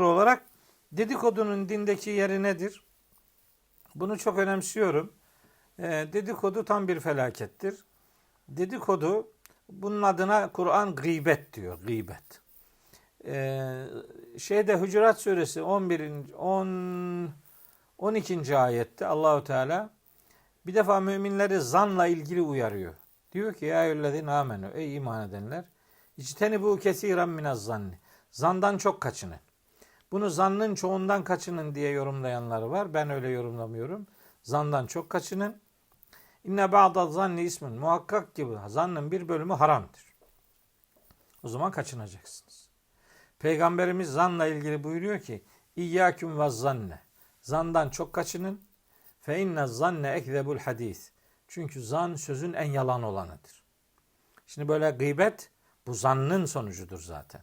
olarak dedikodunun dindeki yeri nedir? Bunu çok önemsiyorum. Ee, dedikodu tam bir felakettir. Dedikodu bunun adına Kur'an gıybet diyor. Gıybet. Ee, şeyde Hucurat suresi 11. 10 12. ayette Allahu Teala bir defa müminleri zanla ilgili uyarıyor. Diyor ki ya eyyühellezine amenu ey iman edenler içteni bu kesiren minez zanni. Zandan çok kaçının. Bunu zannın çoğundan kaçının diye yorumlayanlar var. Ben öyle yorumlamıyorum. Zandan çok kaçının. İnne ba'da zanni ismin. Muhakkak gibi zannın bir bölümü haramdır. O zaman kaçınacaksınız. Peygamberimiz zanla ilgili buyuruyor ki İyyâküm ve zanne. Zandan çok kaçının. Fe inne zanne ekzebul hadis. Çünkü zan sözün en yalan olanıdır. Şimdi böyle gıybet bu zannın sonucudur zaten.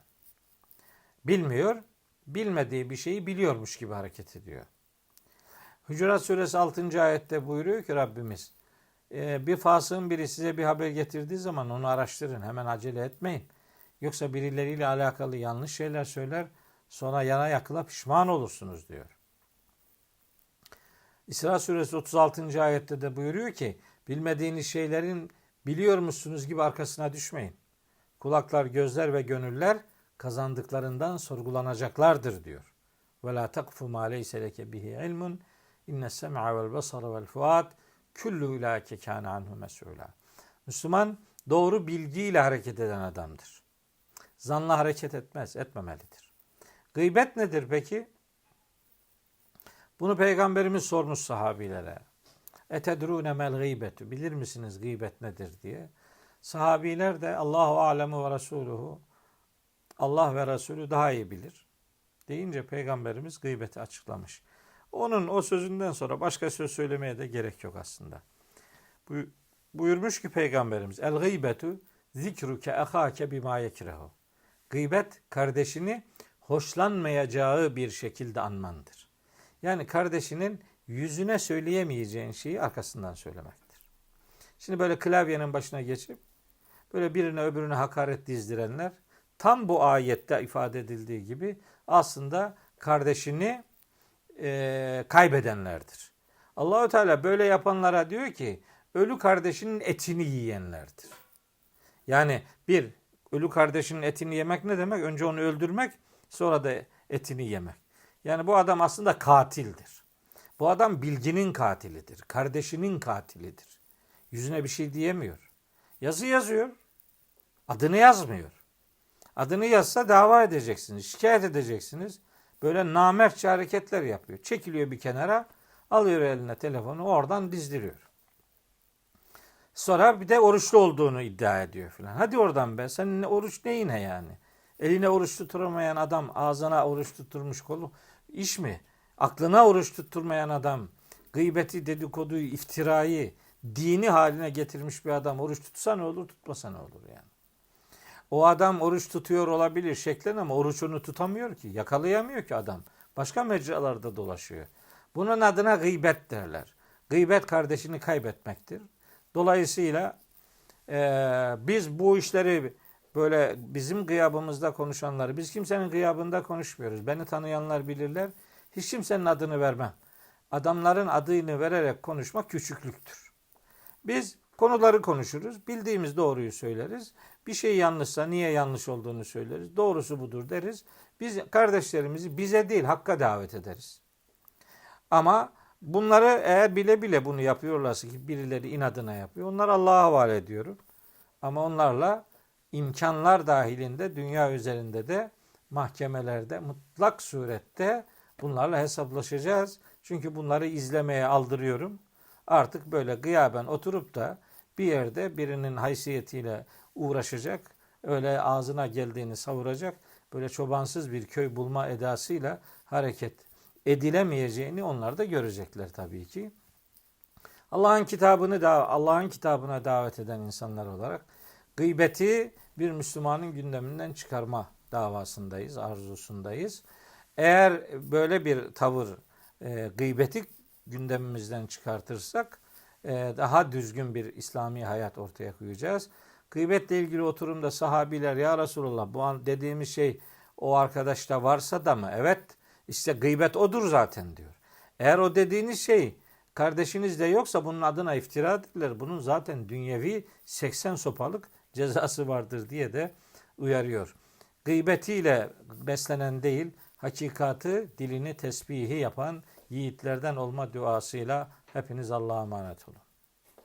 Bilmiyor, bilmediği bir şeyi biliyormuş gibi hareket ediyor. Hucurat suresi 6. ayette buyuruyor ki Rabbimiz e, bir fasığın biri size bir haber getirdiği zaman onu araştırın. Hemen acele etmeyin. Yoksa birileriyle alakalı yanlış şeyler söyler sonra yana yakıla pişman olursunuz diyor. İsra suresi 36. ayette de buyuruyor ki bilmediğiniz şeylerin biliyor musunuz gibi arkasına düşmeyin. Kulaklar, gözler ve gönüller kazandıklarından sorgulanacaklardır diyor. Ve la takfu ma leyse leke bihi ilmun inne sem'a vel basara vel fuad kullu ulake kana anhu mes'ula. Müslüman doğru bilgiyle hareket eden adamdır. Zanla hareket etmez, etmemelidir. Gıybet nedir peki? Bunu peygamberimiz sormuş sahabilere. Etedrune mel gıybetü. Bilir misiniz gıybet nedir diye. Sahabiler de Allahu alemu ve resuluhu Allah ve Resulü daha iyi bilir. Deyince peygamberimiz gıybeti açıklamış. Onun o sözünden sonra başka söz söylemeye de gerek yok aslında. Buyurmuş ki peygamberimiz el gıybetu zikruke ehake bima yekrehu. Gıybet kardeşini hoşlanmayacağı bir şekilde anmandır. Yani kardeşinin yüzüne söyleyemeyeceğin şeyi arkasından söylemektir. Şimdi böyle klavyenin başına geçip böyle birine öbürüne hakaret dizdirenler tam bu ayette ifade edildiği gibi aslında kardeşini e, kaybedenlerdir. Allahü Teala böyle yapanlara diyor ki ölü kardeşinin etini yiyenlerdir. Yani bir ölü kardeşinin etini yemek ne demek? Önce onu öldürmek, sonra da etini yemek. Yani bu adam aslında katildir. Bu adam bilginin katilidir. Kardeşinin katilidir. Yüzüne bir şey diyemiyor. Yazı yazıyor. Adını yazmıyor. Adını yazsa dava edeceksiniz, şikayet edeceksiniz. Böyle namertçe hareketler yapıyor. Çekiliyor bir kenara, alıyor eline telefonu, oradan dizdiriyor. Sonra bir de oruçlu olduğunu iddia ediyor filan. Hadi oradan be, senin oruç neyine yani? Eline oruç tutturamayan adam ağzına oruç tutturmuş kolu iş mi? Aklına oruç tutturmayan adam gıybeti, dedikoduyu, iftirayı dini haline getirmiş bir adam oruç tutsa ne olur, tutmasa ne olur yani. O adam oruç tutuyor olabilir şeklen ama oruç onu tutamıyor ki. Yakalayamıyor ki adam. Başka mecralarda dolaşıyor. Bunun adına gıybet derler. Gıybet kardeşini kaybetmektir. Dolayısıyla e, biz bu işleri böyle bizim gıyabımızda konuşanları, biz kimsenin gıyabında konuşmuyoruz. Beni tanıyanlar bilirler. Hiç kimsenin adını vermem. Adamların adını vererek konuşmak küçüklüktür. Biz konuları konuşuruz. Bildiğimiz doğruyu söyleriz. Bir şey yanlışsa niye yanlış olduğunu söyleriz. Doğrusu budur deriz. Biz kardeşlerimizi bize değil hakka davet ederiz. Ama bunları eğer bile bile bunu yapıyorlarsa ki birileri inadına yapıyor. Onları Allah'a havale ediyorum. Ama onlarla imkanlar dahilinde dünya üzerinde de mahkemelerde mutlak surette bunlarla hesaplaşacağız. Çünkü bunları izlemeye aldırıyorum. Artık böyle gıyaben oturup da bir yerde birinin haysiyetiyle uğraşacak, öyle ağzına geldiğini savuracak, böyle çobansız bir köy bulma edasıyla hareket edilemeyeceğini onlar da görecekler tabii ki. Allah'ın kitabını da Allah'ın kitabına davet eden insanlar olarak gıybeti bir Müslümanın gündeminden çıkarma davasındayız, arzusundayız. Eğer böyle bir tavır e, gıybeti gündemimizden çıkartırsak e, daha düzgün bir İslami hayat ortaya koyacağız. Gıybetle ilgili oturumda sahabiler ya Resulullah bu an dediğimiz şey o arkadaşta varsa da mı? Evet. İşte gıybet odur zaten diyor. Eğer o dediğiniz şey kardeşinizde yoksa bunun adına iftira dediler. Bunun zaten dünyevi 80 sopalık cezası vardır diye de uyarıyor. Gıybetiyle beslenen değil, hakikatı dilini tesbihi yapan yiğitlerden olma duasıyla hepiniz Allah'a emanet olun.